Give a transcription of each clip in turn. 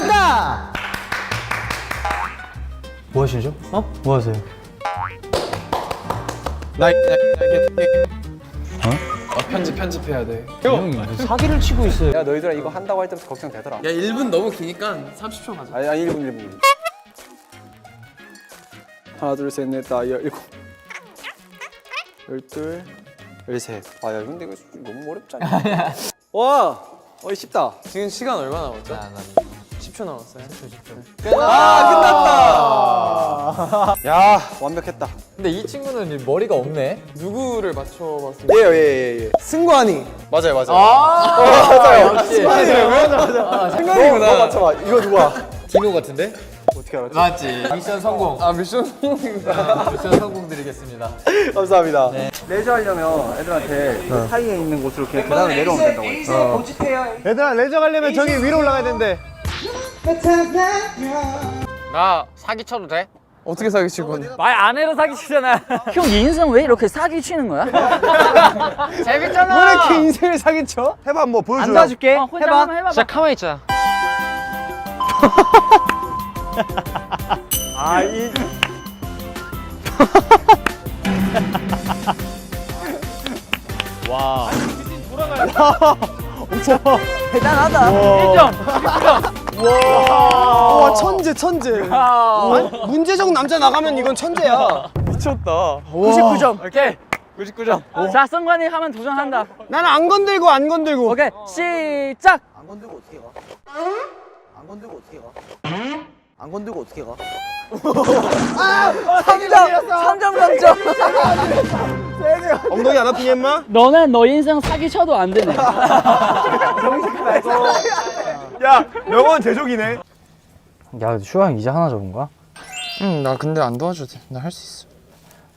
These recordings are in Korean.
됐다! 뭐 하시죠? 어? 뭐 하세요? 나, 나, 나 이게 어? 편집 편집해야 돼. 무슨 사기를 치고 있어요. 야 너희들아 이거 한다고 할 때부터 걱정되더라 야 1분 너무 기니까 30초 가자. 아니 아니 1분 1분 하나 둘셋넷 다섯 열일곱 열둘 열셋 아야 근데 이거 너무 어렵지 않냐 와 어이 쉽다 지금 시간 얼마 남았죠? 아, 10초 남았어요. 아, 야 완벽했다. 근데 이 친구는 머리가 없네. 누구를 맞춰봤을 때? 예요 예 예 예. 승관이. 맞아요 맞아요. 맞아요. 역시. 승관이구나. 너 맞춰봐. 이거 누가 디노 같은데? 어떻게 알았지? 맞지. 미션 성공. 아 미션 미션 성공 드리겠습니다. 감사합니다. 레저 하려면 애들한테 그 사이에 있는 곳으로 그냥 계단을 내려오면 된다고 했어. 얘들아 레저 가려면 저기 위로 올라가야 된대. 나 사기 쳐도 돼? 어떻게 사기칠 건데? 말 안 해도 사기 치잖아. 형 인생 왜 이렇게 사기 치는 거야? 재밌잖아. 왜 이렇게 인생을 사기쳐? 해봐 뭐 보여줘. 안 도와줄게. 어, 혼자 한번 해봐. 진짜 가만히 있자. 아 이. 와. 대단하다. 1점. 와 천재 천재. 아, 문제적 남자 나가면 이건 천재야. 미쳤다. 99점. 오케이. 99점. 자, 성관이 하면 도전한다. 나는 안 건들고 안 건들고. 오케이, 시작. 안 건들고 어떻게 가? 안 건들고 어떻게 가? 안 건들고 어떻게 가? 3점, 3점 감점. 엉덩이 안 아프니 임마? 너는 너 인생 사기 쳐도 안 되네. 야 명언 제조기네. 야, 슈아 이제 하나 적은 거야? 응, 나 근데 안 도와줘도 돼. 나 할 수 있어.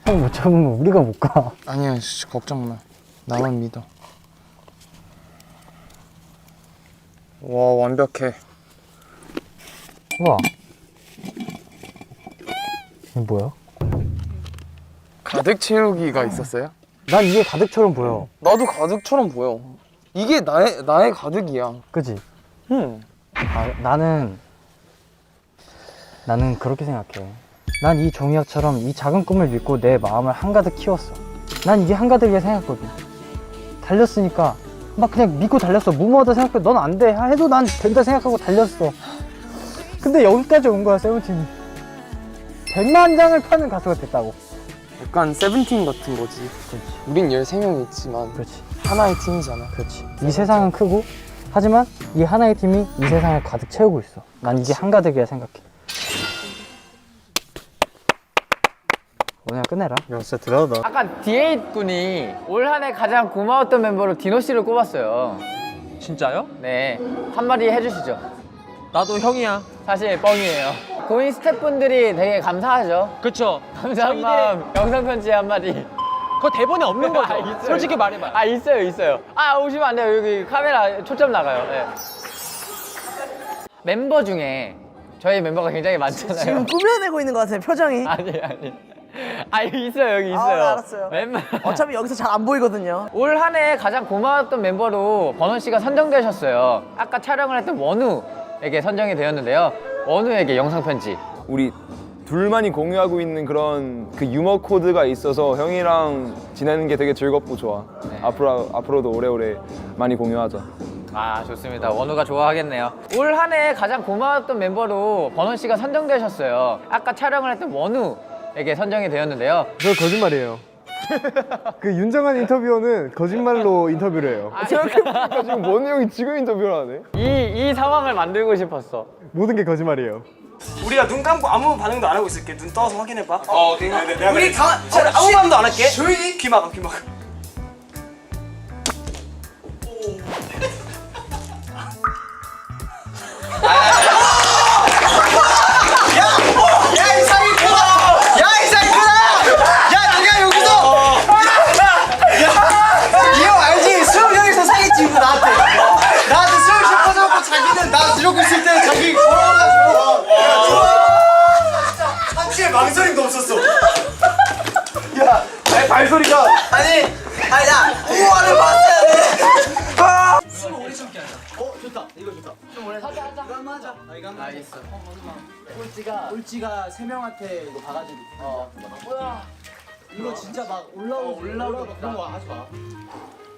형 못 잡으면 우리가 못 가. 아니야, 씨, 걱정 마. 나만 믿어. 와, 완벽해. 우와. 이게 뭐야? 가득 채우기가 있었어요? 난 이게 가득처럼 보여. 나도 가득처럼 보여. 이게 나의 나의 가득이야. 그지? 응. 아, 나는 나는 그렇게 생각해. 난 이 종이학처럼 이 작은 꿈을 믿고 내 마음을 한가득 키웠어. 난 이게 한가득이라 생각했거든. 달렸으니까 막 그냥 믿고 달렸어. 무모하다 생각해. 넌 안 돼. 해도 난 된다 생각하고 달렸어. 근데 여기까지 온 거야, 세븐틴이. 100만 장을 파는 가수가 됐다고. 약간 세븐틴 같은 거지. 그렇지. 우린 13명이 있지만 그렇지. 하나의 팀이잖아. 그렇지. 이 세상은 크고 하지만 이 하나의 팀이 이 세상을 가득 채우고 있어. 난 이게 한가득이라 생각해. 오늘 끝내라. 야 진짜 대단하다. 아까 D8 군이 올 한해 가장 고마웠던 멤버로 디노 씨를 꼽았어요. 진짜요? 네, 한마디 해주시죠. 나도 형이야. 사실 뻥이에요. 고인 스태프분들이 되게 감사하죠. 그쵸. 감사한 마음, 영상 편지 한마디. 그거 대본에 없는 거죠? 아, 있어요. 솔직히 말해봐. 아 있어요, 있어요. 아 오시면 안 돼요. 여기 카메라 초점 나가요. 네. 멤버 중에 저희 멤버가 굉장히 많잖아요. 지금 꾸며내고 있는 것 같아요 표정이 아니 아니. 아 여기 있어요, 여기 있어요. 아, 네, 알았어요. 멤버. 어차피 여기서 잘 안 보이거든요 올 한 해 가장 고마웠던 멤버로 버논 씨가 선정되셨어요. 아까 촬영을 했던 원우에게 선정이 되었는데요. 원우에게 영상 편지. 우리 둘만이 공유하고 있는 그런 그 유머 코드가 있어서 형이랑 지내는 게 되게 즐겁고 좋아. 네. 앞으로 앞으로도 오래오래 많이 공유하자. 아 좋습니다. 원우가 좋아하겠네요. 올 한 해 가장 고마웠던 멤버로 버논 씨가 선정되셨어요. 아까 촬영을 했던 원우에게 선정이 되었는데요. 저 거짓말이에요. 그 윤정한 인터뷰어는 거짓말로 인터뷰를 해요. 지금 원우 형이 지금 인터뷰를 하네. 이, 이 상황을 만들고 싶었어. 모든 게 거짓말이에요. 우리가 눈 감고 아무 반응도 안 하고 있을게. 눈 떠서 확인해봐. 어, 오케이. 우리 가, 자, 아무 반응도 안 할게. 조용히. 귀 막아, 귀 막아. 발소리가. 아니, 아니, 나 우아를 봤어야 돼. 이거 한번 하자. 아, 이거 한번 알겠어. 꼴찌가 꼴찌가 세 명한테 이거 바가지 어. 이거 진짜 막 올라오고 올라오고 그런 거 하지 마.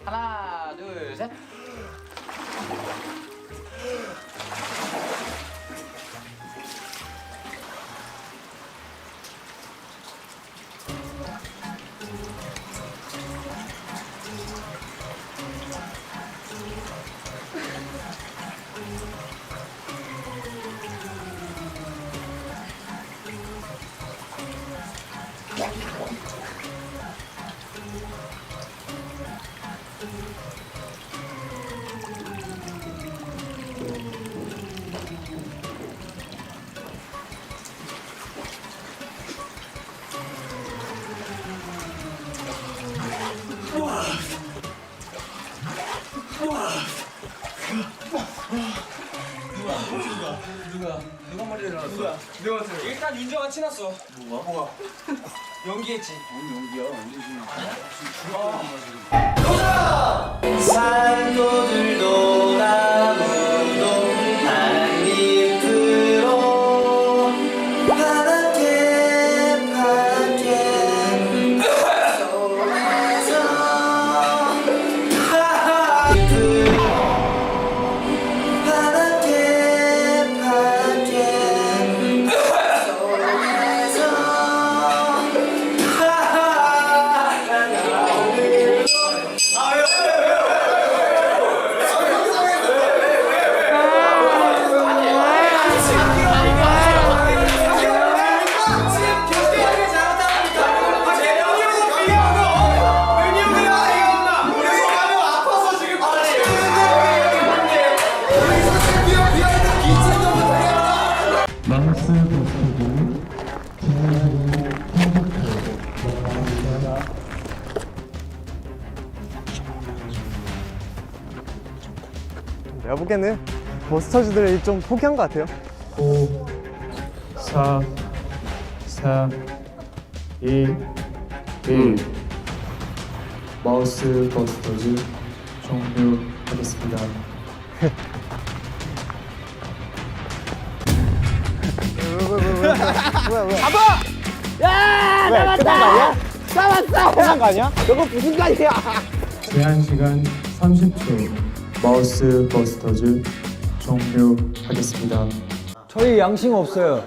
하나, 둘, 셋. 일단 윤정아 치났어. 뭐가? 뭐가? 연기했지. 산도 들도 나무도 내가 보기에는 버스터즈들이 좀 포기한 것 같아요. 4, 3, 2, 1. 마우스 버스터즈 종료하겠습니다. 제한 시간 30초. 마우스 버스터즈 종료하겠습니다. 저희 양심 없어요.